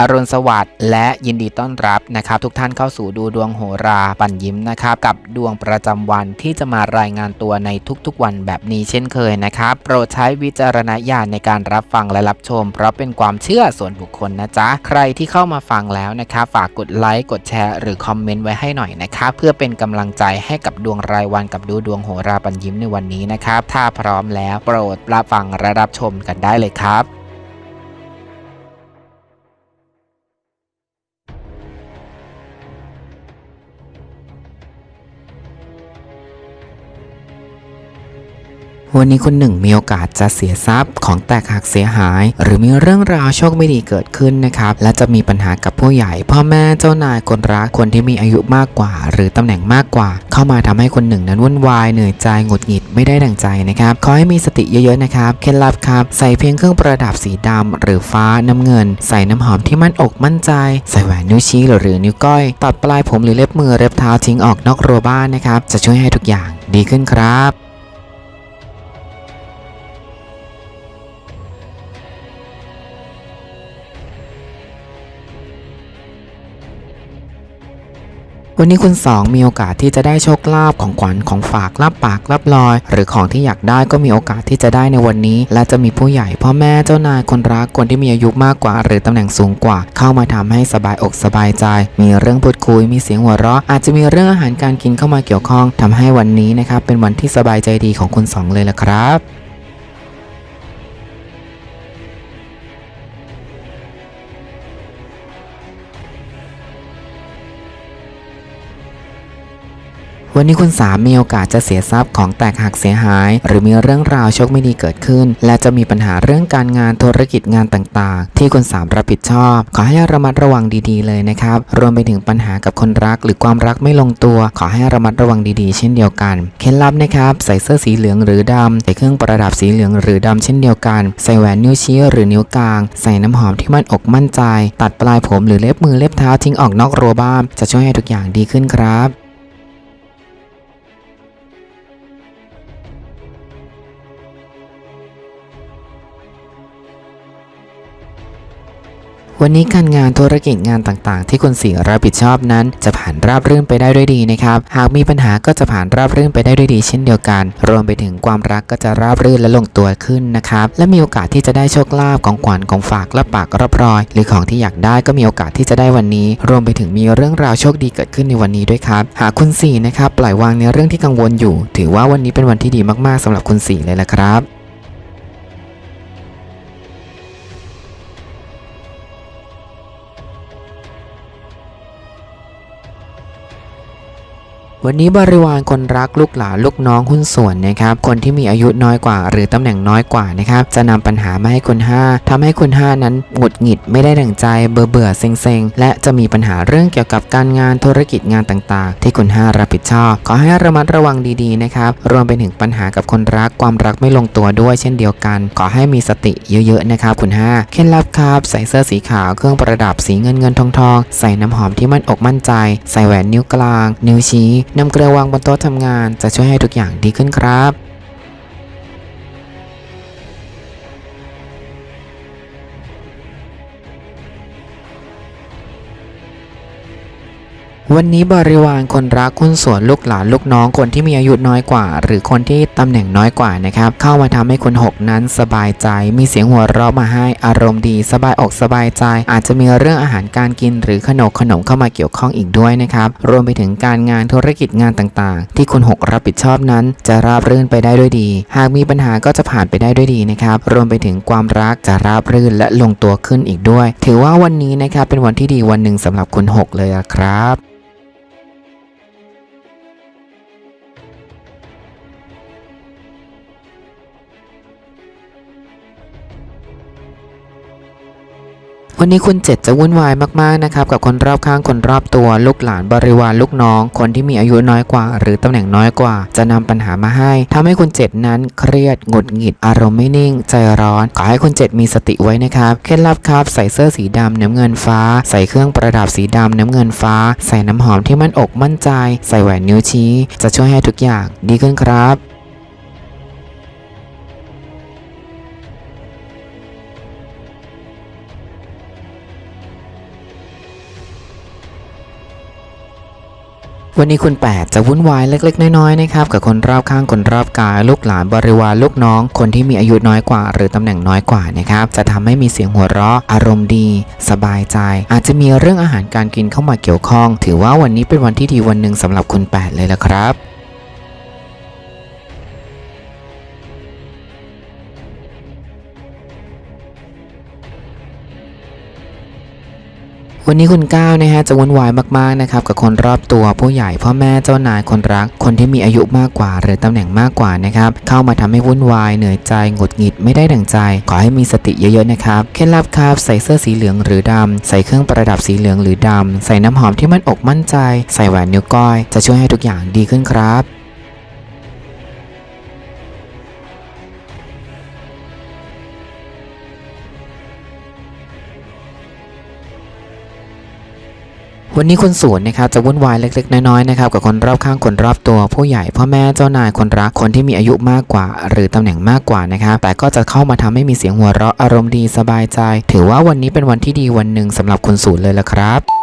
อรุณสวัสดิ์และยินดีต้อนรับนะครับทุกท่านเข้าสู่ดูดวงโหราปั่นยิ้มนะครับกับดวงประจำวันที่จะมารายงานตัวในทุกๆวันแบบนี้เช่นเคยนะครับโปรดใช้วิจารณญาณในการรับฟังและรับชม เพราะเป็นความเชื่อส่วนบุคคลนะจ๊ะใครที่เข้ามาฟังแล้วนะครับฝากกดไลค์กดแชร์หรือคอมเมนต์ไว้ให้หน่อยนะครับเพื่อเป็นกำลังใจให้กับดวงรายวันกับดูดวงโหราปั่นยิ้มในวันนี้นะครับถ้าพร้อมแล้วโปรดรับฟังและรับชมกันได้เลยครับ วันนี้คุณหนึ่งมีโอกาสจะเสียทรัพย์ของแตกหักเสียหาย หรือมีเรื่องราวโชคไม่ดีเกิดขึ้นนะครับ และจะมีปัญหากับผู้ใหญ่ พ่อแม่เจ้านายคนรักคนที่มีอายุมากกว่า หรือตำแหน่งมากกว่า เข้ามาทำให้คนหนึ่งนั้นวุ่นวายเหนื่อยใจหงุดหงิดไม่ได้ดังใจนะครับขอให้มีสติเยอะๆนะครับเคล็ดลับครับใส่เพียงเครื่องประดับสีดำหรือฟ้าน้ำเงิน ใส่น้ำหอมที่มั่นอกมั่นใจ ใส่แหวนนิ้วชี้หรือนิ้วก้อย ตัดปลายผมหรือเล็บมือเล็บเท้าทิ้งออกนอกรั้วบ้านนะครับจะช่วยให้ทุกอย่างดีขึ้นครับ วันนี้คุณสองมีโอกาสที่จะได้โชคลาภของขวัญของฝากรับปากรับลอย หรือของที่อยากได้ก็มีโอกาสที่จะได้ในวันนี้ และจะมีผู้ใหญ่พ่อแม่เจ้านายคนรักคนที่มีอายุมากกว่า หรือตำแหน่งสูงกว่า เข้ามาทำให้สบายอกสบายใจ มีเรื่องพูดคุยมีเสียงหัวเราะ อาจจะมีเรื่องอาหารการกินเข้ามาเกี่ยวข้องทำให้วันนี้นะครับเป็นวันที่สบายใจดีของคุณสองเลยละครับ วันนี้คุณสามมีโอกาสจะเสียทรัพย์ของแตกหักเสียหาย หรือมีเรื่องราวโชคไม่ดีเกิดขึ้น และจะมีปัญหาเรื่องการงานธุรกิจงานต่างๆ ที่คุณสามรับผิดชอบ ขอให้ระมัดระวังดีๆเลยนะครับรวมไปถึงปัญหากับคนรัก หรือความรักไม่ลงตัว ขอให้ระมัดระวังดีๆ เช่นเดียวกันเคล็ดลับนะครับใส่เสื้อสีเหลืองหรือดำใส่เครื่องประดับสีเหลืองหรือดำเช่นเดียวกัน ใส่แหวนนิ้วชี้หรือนิ้วกลาง ใส่น้ำหอมที่มั่นอกมั่นใจ ตัดปลายผมหรือเล็บมือเล็บเท้าทิ้งออกนอกรั้วบ้านจะช่วยให้ทุกอย่างดีขึ้นครับ วันนี้การงานธุรกิจงานต่างๆ ที่คุณสีรับผิดชอบนั้น จะผ่านราบรื่นไปได้ด้วยดีนะครับ หากมีปัญหาก็จะผ่านราบรื่นไปได้ด้วยดีเช่นเดียวกัน รวมไปถึงความรักก็จะราบรื่นและลงตัวขึ้นนะครับ และมีโอกาสที่จะได้โชคลาภของขวัญของฝากและปากรับรอย หรือของที่อยากได้ก็มีโอกาสที่จะได้วันนี้ รวมไปถึงมีเรื่องราวโชคดีเกิดขึ้นในวันนี้ด้วยครับ หากคุณสีนะครับปล่อยวางในเรื่องที่กังวลอยู่ ถือว่าวันนี้เป็นวันที่ดีมากๆสำหรับคุณสีเลยละครับ วันนี้บริวารคนรักลูกหลานลูกน้องหุ้นส่วนนะครับคนที่มีอายุน้อยกว่า หรือตำแหน่งน้อยกว่านะครับจะนำปัญหามาให้คุณห้าทำให้คุณห้านั้นหงุดหงิดไม่ได้ดั่งใจเบื่อเบื่อเซ็งเซ็งและจะมีปัญหาเรื่องเกี่ยวกับการงานธุรกิจงานต่างๆ ที่คุณห้ารับผิดชอบ ขอให้ระมัดระวังดีๆนะครับรวมไปถึงปัญหากับคนรักความรักไม่ลงตัวด้วยเช่นเดียวกัน ขอให้มีสติเยอะๆนะครับคุณห้าเคล็ดลับครับใส่เสื้อสีขาวเครื่องประดับสีเงินเงินทองทองใส่น้ำหอมที่มั่นอกมั่นใจ ใส่แหวนนิ้วกลาง นิ้วชี้นำเกลือวางบนโต๊ะทำงานจะช่วยให้ทุกอย่างดีขึ้นครับ วันนี้บริวารคนรักคุณส่วนลูกหลานลูกน้องคนที่มีอายุน้อยกว่า หรือคนที่ตำแหน่งน้อยกว่านะครับเข้ามาทำให้คุณหกนั้นสบายใจ มีเสียงหัวเราะมาให้อารมณ์ดี สบายอกสบายใจ อาจจะมีเรื่องอาหารการกิน หรือขนมขนมเข้ามาเกี่ยวข้องอีกด้วยนะครับรวมไปถึงการงานธุรกิจงานต่างๆ ที่คุณหกรับผิดชอบนั้น จะราบรื่นไปได้ด้วยดี หากมีปัญหาก็จะผ่านไปได้ด้วยดีนะครับรวมไปถึงความรักจะราบรื่นและลงตัวขึ้นอีกด้วย ถือว่าวันนี้นะครับเป็นวันที่ดีวันหนึ่งสำหรับคุณหกเลยครับ วันนี้คุณเจ็ดจะวุ่นวายมากๆนะครับกับคนรอบข้างคนรอบตัวลูกหลานบริวารลูกน้อง คนที่มีอายุน้อยกว่า หรือตำแหน่งน้อยกว่า จะนำปัญหามาให้ทำให้คุณเจ็ดนั้นเครียดหงุดหงิดอารมณ์ไม่นิ่ง ใจร้อนขอให้คุณเจ็ดมีสติไว้นะครับเคล็ดลับครับใส่เสื้อสีดำน้ำเงินฟ้า ใส่เครื่องประดับสีดำน้ำเงินฟ้า ใส่น้ำหอมที่มั่นอกมั่นใจ ใส่แหวนนิ้วชี้ จะช่วยให้ทุกอย่างดีขึ้นครับ วันนี้คุณ 8 จะวุ่นวายเล็กๆ น้อยๆนะครับกับคนรอบข้างคนรอบกายลูกหลานบริวารลูกน้อง คนที่มีอายุน้อยกว่า หรือตำแหน่งน้อยกว่านะครับจะทำให้มีเสียงหัวเราะ อารมณ์ดี สบายใจ อาจจะมีเรื่องอาหารการกินเข้ามาเกี่ยวข้อง ถือว่าวันนี้เป็นวันที่ดีวันหนึ่งสำหรับคุณ 8 เลยละครับ วันนี้คุณก้าวนะฮะจะวุ่นวายมากๆนะครับกับคนรอบตัวผู้ใหญ่พ่อแม่เจ้านายคนรัก คนที่มีอายุมากกว่า หรือตำแหน่งมากกว่านะครับเข้ามาทำให้วุ่นวายเหนื่อยใจหงุดหงิดไม่ได้ดั่งใจ ขอให้มีสติเยอะๆนะครับเคล็ดลับครับใส่เสื้อสีเหลืองหรือดำใส่เครื่องประดับสีเหลืองหรือดำใส่น้ำหอมที่มันอกมั่นใจ ใส่แหวนนิ้วก้อย จะช่วยให้ทุกอย่างดีขึ้นครับ วันนี้คนสวนนะครับจะวุ่นวายเล็ก ๆ น้อยๆนะครับกับคนรอบข้างคนรอบตัวผู้ใหญ่พ่อแม่เจ้านายคนรักคนที่มีอายุมากกว่า หรือตำแหน่งมากกว่านะครับแต่ก็จะเข้ามาทำให้มีเสียงหัวเราะอารมณ์ดีสบายใจ ถือว่าวันนี้เป็นวันที่ดีวันหนึ่งสำหรับคนสูนเลยละครับ